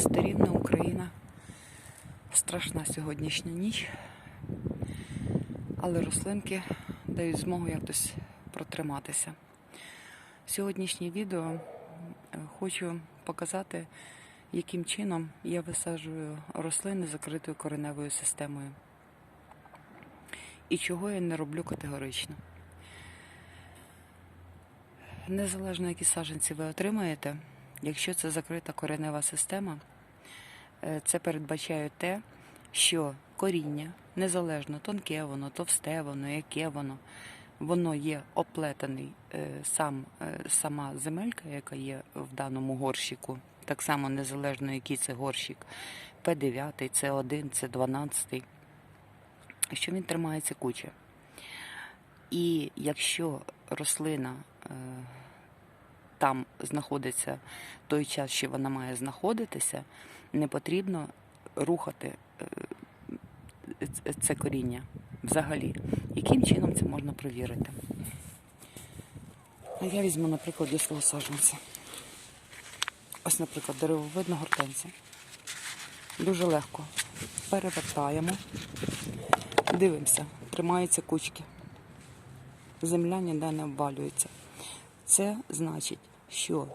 Місто Україна. Страшна сьогоднішня ніч, але рослинки дають змогу якось протриматися. Сьогоднішнє відео е, хочу показати, яким чином я висаджую рослини закритою кореневою системою. І чого я не роблю категорично. Незалежно, які саджанці ви отримаєте, якщо це закрита коренева система, це передбачає те, що коріння, незалежно тонке воно, товсте воно, яке воно, воно є оплетений е, сам, е, сама земелька, яка є в даному горщику, так само незалежно, який це горщик, П9, С1, С12, що він тримається куча. І якщо рослина е, там знаходиться той час, що вона має знаходитися, не потрібно рухати е, це коріння взагалі. Яким чином це можна перевірити? Я візьму, наприклад, свого саджанця. Ось, наприклад, деревовидна гортензія. Дуже легко. Перевертаємо, дивимося, тримаються кучки. Земля ніде не обвалюється. Це значить, що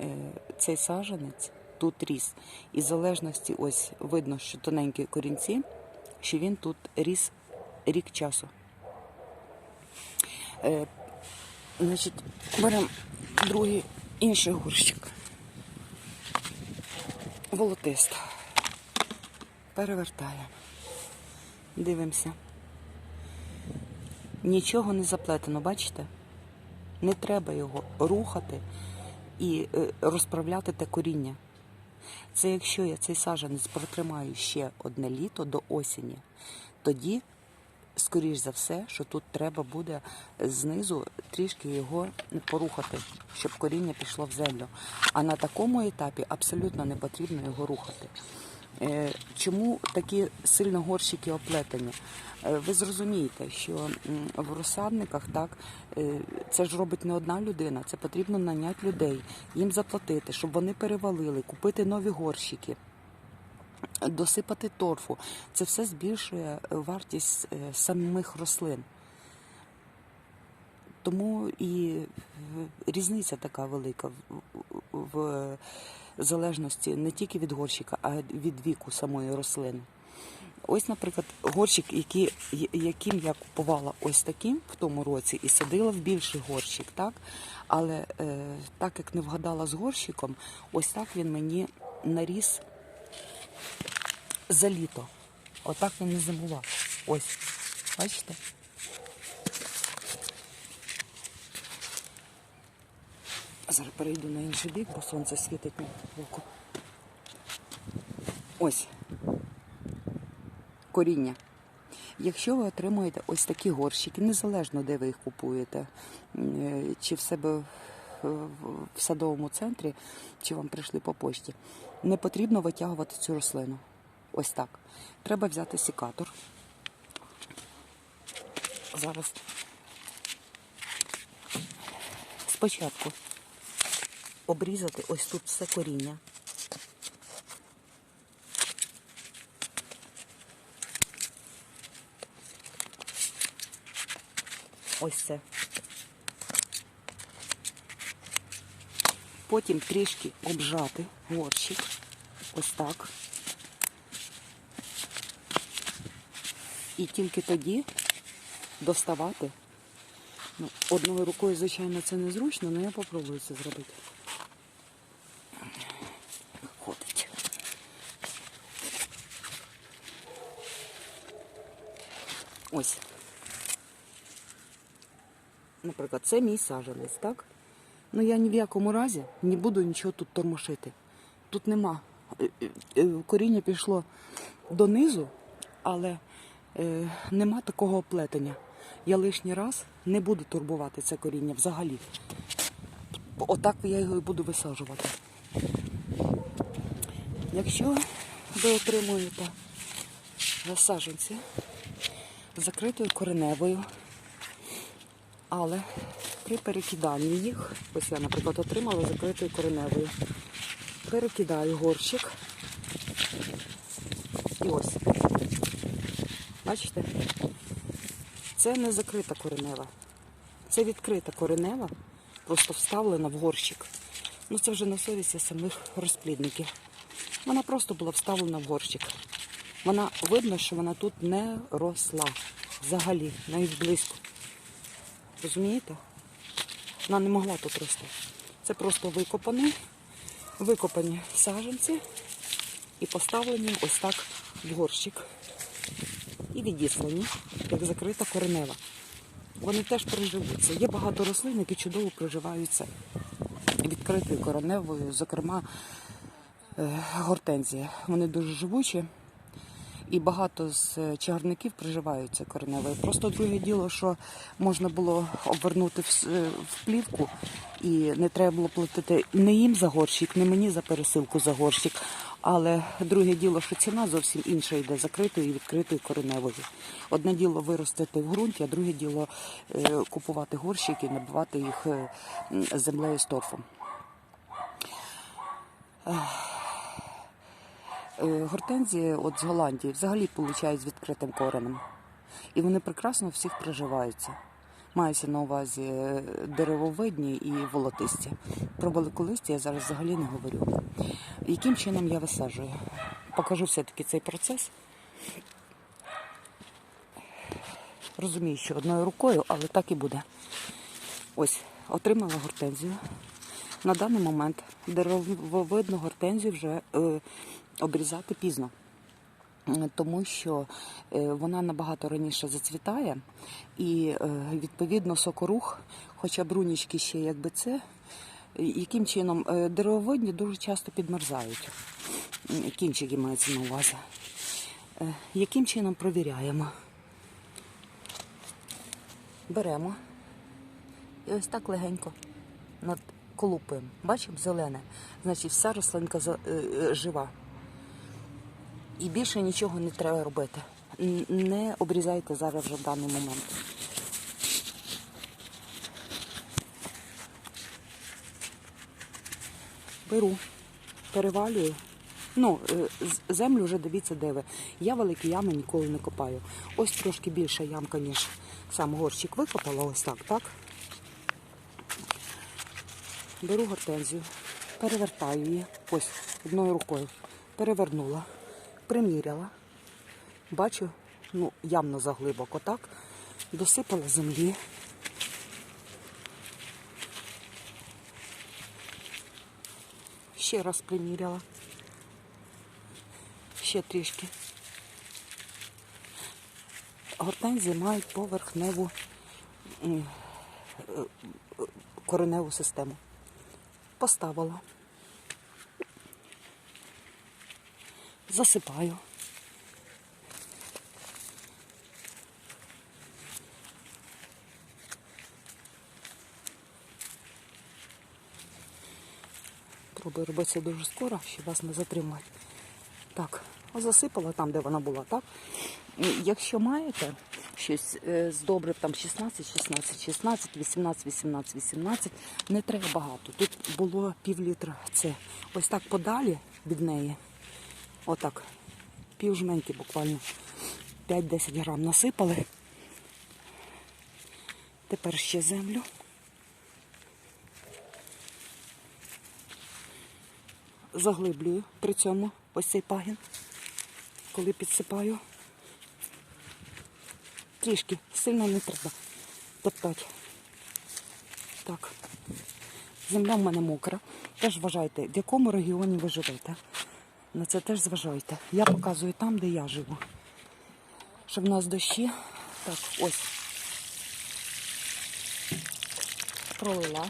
е, цей саджанець тут ріс. І в залежності, ось видно, що тоненькі корінці, що він тут ріс рік часу. Е, значить, беремо другий інший горщик. Волотиста. Перевертаємо. Дивимося. Нічого не заплетено, бачите? Не треба його рухати і е, розправляти те коріння. Це якщо я цей саджанець протримаю ще одне літо до осені, тоді, скоріш за все, що тут треба буде знизу трішки його порухати, щоб коріння пішло в землю. А на такому етапі абсолютно не потрібно його рухати. Е, Чому такі сильно горщики оплетені? Е, Ви зрозумієте, що в розсадниках так е, це ж робить не одна людина, це потрібно наняти людей, їм заплатити, щоб вони перевалили, купити нові горщики. Досипати торфу, це все збільшує вартість самих рослин. Тому і різниця така велика в, залежності не тільки від горщика, а від віку самої рослини. Ось, наприклад, горщик, який, яким я купувала ось таким в тому році і садила в більший горщик, так? Але е, так як не вгадала з горщиком, ось так він мені наріс за літо. Отак він не зимував. Ось, бачите? Зараз перейду на інший бік, бо сонце світить мені в око. Ось коріння. Якщо ви отримуєте ось такі горщики, незалежно де ви їх купуєте, е, чи в себе в- садовому центрі, чи вам прийшли по пошті, не потрібно витягувати цю рослину. Ось так. Треба взяти сікатор. Зараз спочатку обрізати ось тут все коріння. Ось це. Потім трішки обжати горщик. Ось так. І тільки тоді доставати. Ну, одною рукою, звичайно, це незручно, але я попробую це зробити. Ось. Наприклад, це мій саджанець, так? Ну я ні в якому разі не буду нічого тут тормошити. Тут нема. Е, е, е, Коріння пішло донизу, але нема такого оплетення. Я лишній раз не буду турбувати це коріння взагалі. Отак я його і буду висаджувати. Якщо ви отримуєте саджанці закритою кореневою, але при перекиданні їх, ось я, наприклад, отримала закритою кореневою. Перекидаю горщик І ось. Бачите? Це не закрита коренева. Це відкрита коренева, просто вставлена в горщик. Ну це вже на совісті самих розплідників. Вона просто була вставлена в горщик. Вона видно, що вона тут не росла. Взагалі, навіть близько. Розумієте? Вона не могла тут рости. Це просто викопані, викопані саджанці і поставлені ось так в горщик. І відіслані, як закрита коренева. Вони теж приживуться. Є багато рослин, які чудово приживаються відкритою кореневою, зокрема е, гортензія. Вони дуже живучі. І багато з е, чагарників приживаються кореневою. Просто друге діло, що можна було обвернути в, е, в плівку, і не треба було платити не їм за горщик, не мені за пересилку за горщик. Але друге діло, що ціна зовсім інша йде закритою і відкритою кореневою. Одне діло виростити в ґрунті, а друге діло е, купувати горщики, набивати їх землею з торфом. Е, Гортензії от з Голландії взагалі получають з відкритим коренем. І вони прекрасно всіх приживаються. Мається на увазі е, деревовидні і волотисті. Про великолисті я зараз взагалі не говорю. Яким чином я висаджую? Покажу все-таки цей процес. Розумію, що одною рукою, але так і буде. Ось, отримала гортензію. На даний момент деревовидну гортензію вже е, обрізати пізно. Е, Тому що е, вона набагато раніше зацвітає, і е, відповідно сокорух, хоча брунічки ще якби це, яким чином деревовидні дуже часто підмерзають. Кінчики мається на увазі. Яким чином провіряємо? Беремо і ось так легенько над. Бачимо зелене. Значить, вся рослинка жива. І більше нічого не треба робити. Не обрізайте зараз вже в даний момент. Беру, перевалюю. Ну, е, землю вже дивіться, де ви. Я великі ями ніколи не копаю. Ось трошки більша ямка, ніж сам горщик викопала, ось так, так? Беру гортензію, перевертаю її, ось одною рукою. Перевернула, приміряла. Бачу, ну, явно заглибоко, так? Досипала землі. Ще раз приміряла. Ще трішки. Гортензії мають поверхневу е, кореневу систему. Поставила. Засипаю. Пробую робити дуже скоро, щоб вас не затримати. Так, засипала там, де вона була, так? Якщо маєте щось е, з добрив там 16, 16, 16, 18, 18, 18, не треба багато. Тут було пів літра. Це ось так подалі від неї. Отак. Пів жменьки буквально. 5-10 грам насипали. Тепер ще землю. Заглиблюю при цьому ось цей пагін, коли підсипаю. Трішки, сильно не треба топтати. Так. Земля в мене мокра. Теж вважайте, в якому регіоні ви живете. На це теж зважайте. Я показую там, де я живу. Що в нас дощі. Так, ось. Пролила.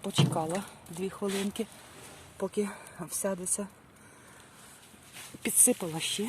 Почекала дві хвилинки, поки всядеться. Підсипала ще.